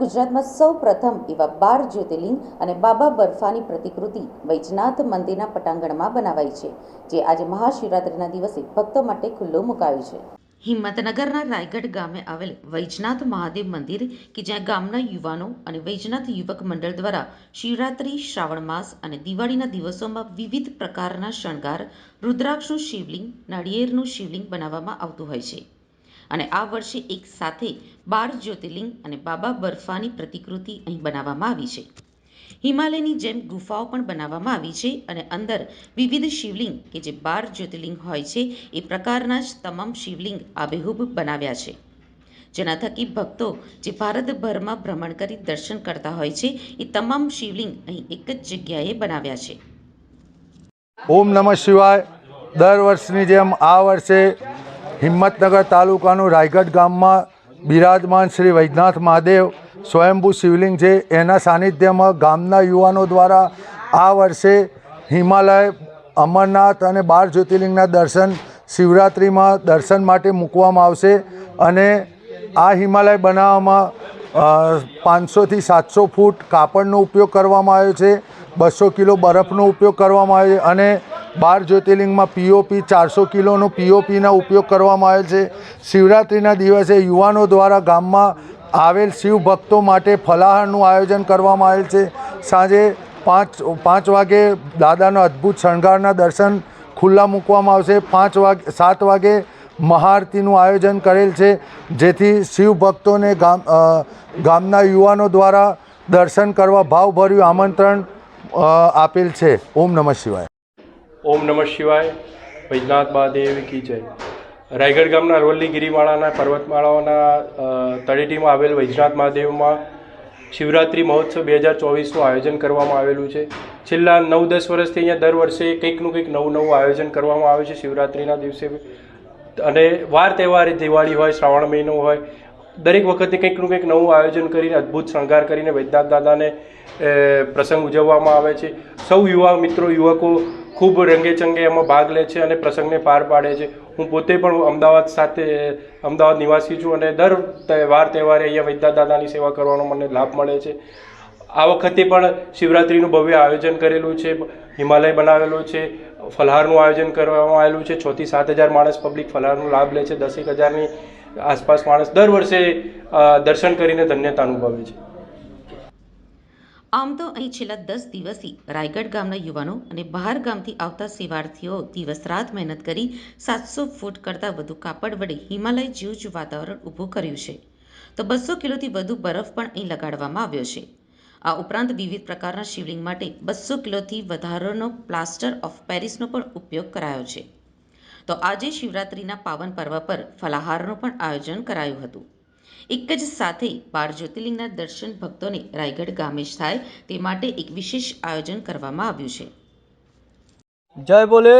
ગુજરાતમાં સૌ પ્રથમ એવા બાર જ્યોતિર્લિંગ અને બાબા બર્ફાની પ્રતિકૃતિ વૈજનાથ મંદિરના પટાંગણમાં બનાવાઈ છે, જે આજે મહાશિવરાત્રિના દિવસે ભક્તો માટે ખુલ્લું મુકાયું છે. હિંમતનગરના રાયગઢ ગામે આવેલ વૈજનાથ મહાદેવ મંદિર, કે જ્યાં ગામના યુવાનો અને વૈજનાથ યુવક મંડળ દ્વારા શિવરાત્રિ, શ્રાવણ માસ અને દિવાળીના દિવસોમાં વિવિધ પ્રકારના શણગાર, રુદ્રાક્ષનું શિવલિંગ, નાળિયેરનું શિવલિંગ બનાવવામાં આવતું હોય છે. અને આ વર્ષે એક સાથે બાર જ્યોતિર્લિંગ અને બાબા બર્ફાની પ્રતિકૃતિ અહીં બનાવવામાં આવી છે. હિમાલયની જેમ ગુફાઓ પણ બનાવવામાં આવી છે અને અંદર વિવિધ શિવલિંગ કે જે બાર જ્યોતિર્લિંગ હોય છે એ પ્રકારના જ તમામ શિવલિંગ આબેહૂબ બનાવ્યા છે. જેના થકી ભક્તો જે ભારતભરમાં ભ્રમણ કરી દર્શન કરતા હોય છે એ તમામ શિવલિંગ અહીં એક જ જગ્યાએ બનાવ્યા છે. ઓમ નમઃ શિવાય. દર વર્ષની જેમ આ વર્ષે હિંમતનગર તાલુકાનું રાયગઢ ગામમાં બિરાજમાન શ્રી વૈદ્યનાથ મહાદેવ સ્વયંભૂ શિવલિંગ છે. એના સાનિધ્યમાં ગામના યુવાનો દ્વારા આ વર્ષે હિમાલય, અમરનાથ અને બાર જ્યોતિર્લિંગના દર્શન શિવરાત્રિમાં દર્શન માટે મૂકવામાં આવશે અને આ હિમાલય બનાવવામાં પાંચસોથી સાતસો ફૂટ કાપડનો ઉપયોગ કરવામાં આવ્યો છે. બસો કિલો બરફનો ઉપયોગ કરવામાં આવ્યો છે અને બાર જ્યોતિર્લિંગમાં પીઓપી ચારસો કિલોનો પીઓપીના ઉપયોગ કરવામાં આવે છે. શિવરાત્રિના દિવસે યુવાનો દ્વારા ગામમાં આવેલ શિવ ભક્તો માટે ફલાહારનું આયોજન કરવામાં આવેલ છે. સાંજે પાંચ પાંચ વાગે દાદાનો અદ્ભુત શણગારના દર્શન ખુલ્લા મૂકવામાં આવશે. પાંચ વાગે, સાત વાગે મહાઆરતીનું આયોજન કરેલ છે, જેથી શિવ ભક્તોને ગામ ગામના યુવાનો દ્વારા દર્શન કરવા ભાવભર્યું આમંત્રણ આપેલ છે. ઓમ નમઃ શિવાય. ઓમ નમઃ શિવાય. વૈજનાથ મહાદેવ કી જય. રાયગઢ ગામના અરવલ્લી ગિરિમાળાના પર્વતમાળાઓના તળેટીમાં આવેલ વૈજનાથ મહાદેવમાં શિવરાત્રિ મહોત્સવ બે હજાર ચોવીસનું આયોજન કરવામાં આવેલું છે. છેલ્લા નવ દસ વર્ષથી અહીંયા દર વર્ષે કંઈકનું કંઈક નવું નવું આયોજન કરવામાં આવે છે શિવરાત્રિના દિવસે. અને વાર તહેવારે દિવાળી હોય, શ્રાવણ મહિનો હોય, દરેક વખતે કંઈકનું કંઈક નવું આયોજન કરીને, અદ્ભુત શણગાર કરીને વૈદ્યનાથ દાદાને પ્રસંગ ઉજવવામાં આવે છે. સૌ યુવા મિત્રો, યુવકો ખૂબ રંગે ચંગે એમાં ભાગ લે છે અને પ્રસંગને પાર પાડે છે. હું પોતે પણ અમદાવાદ સાથે, અમદાવાદ નિવાસી છું અને દર તહેવાર તહેવારે અહીંયા વૈદ્યનાથ દાદાની સેવા કરવાનો મને લાભ મળે છે. આ વખતે પણ શિવરાત્રિનું ભવ્ય આયોજન કરેલું છે, હિમાલય બનાવેલો છે, ફલહારનું આયોજન કરવામાં આવેલું છે. છથી સાત હજાર માણસ પબ્લિક ફલહારનો લાભ લે છે. દસેક હજારની આસપાસ માણસ દર વર્ષે દર્શન કરીને ધન્યતા અનુભવે છે. આમ તો અહીં છેલ્લા દસ દિવસથી રાયગઢ ગામના યુવાનો અને બહાર ગામથી આવતા સેવાર્થીઓ દિવસ રાત મહેનત કરી સાતસો ફૂટ કરતાં વધુ કાપડ વડે હિમાલય જેવું જ વાતાવરણ ઊભું કર્યું છે. તો બસો કિલોથી વધુ બરફ પણ અહીં લગાડવામાં આવ્યો છે. આ ઉપરાંત વિવિધ પ્રકારના શિવલિંગ માટે બસો કિલોથી વધારાનો પ્લાસ્ટર ઓફ પેરિસનો પણ ઉપયોગ કરાયો છે. તો આજે શિવરાત્રિના પાવન પર્વ પર ફલાહારનું પણ આયોજન કરાયું હતું. એક જ સાથે બાર જ્યોતિર્લિંગના દર્શન ભક્તોને રાયગઢ ગામે જ થાય તે માટે એક વિશેષ આયોજન કરવામાં આવ્યું છે. જય બોલે.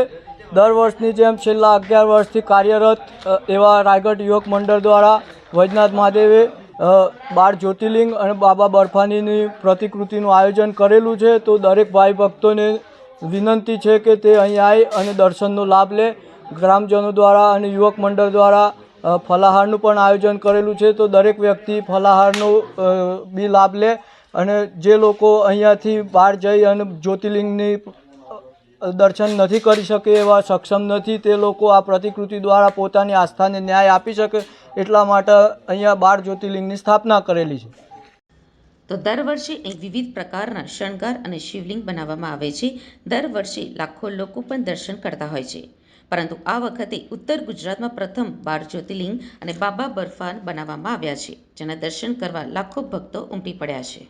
દર વર્ષની જેમ છેલ્લા અગિયાર વર્ષથી કાર્યરત એવા રાયગઢ યુવક મંડળ દ્વારા વૈજનાથ મહાદેવે બાર જ્યોતિર્લિંગ અને બાબા બર્ફાનીની પ્રતિકૃતિનું આયોજન કરેલું છે. તો દરેક ભાઈ ભક્તોને વિનંતી છે કે તે અહીં આવી અને દર્શનનો લાભ લે. ગ્રામજનો દ્વારા અને યુવક મંડળ દ્વારા ફલાહારનું પણ આયોજન કરેલું છે. તો દરેક વ્યક્તિ ફલાહારનો બી લાભ લે અને જે લોકો અહીંયાથી બહાર જઈ અને જ્યોતિર્લિંગની દર્શન નથી કરી શકે એવા સક્ષમ નથી, તે લોકો આ પ્રતિકૃતિ દ્વારા પોતાની આસ્થાને ન્યાય આપી શકે એટલા માટે અહીંયા બાર જ્યોતિર્લિંગની સ્થાપના કરેલી છે. તો દર વર્ષે અહીં વિવિધ પ્રકારના શણગાર અને શિવલિંગ બનાવવામાં આવે છે. દર વર્ષે લાખો લોકો પણ દર્શન કરતા હોય છે. પરંતુ આ વખતે ઉત્તર ગુજરાતમાં પ્રથમ બાર જ્યોતિર્લિંગ અને બાબા બર્ફાન બનાવવામાં આવ્યા છે, જેના દર્શન કરવા લાખો ભક્તો ઉમટી પડ્યા છે.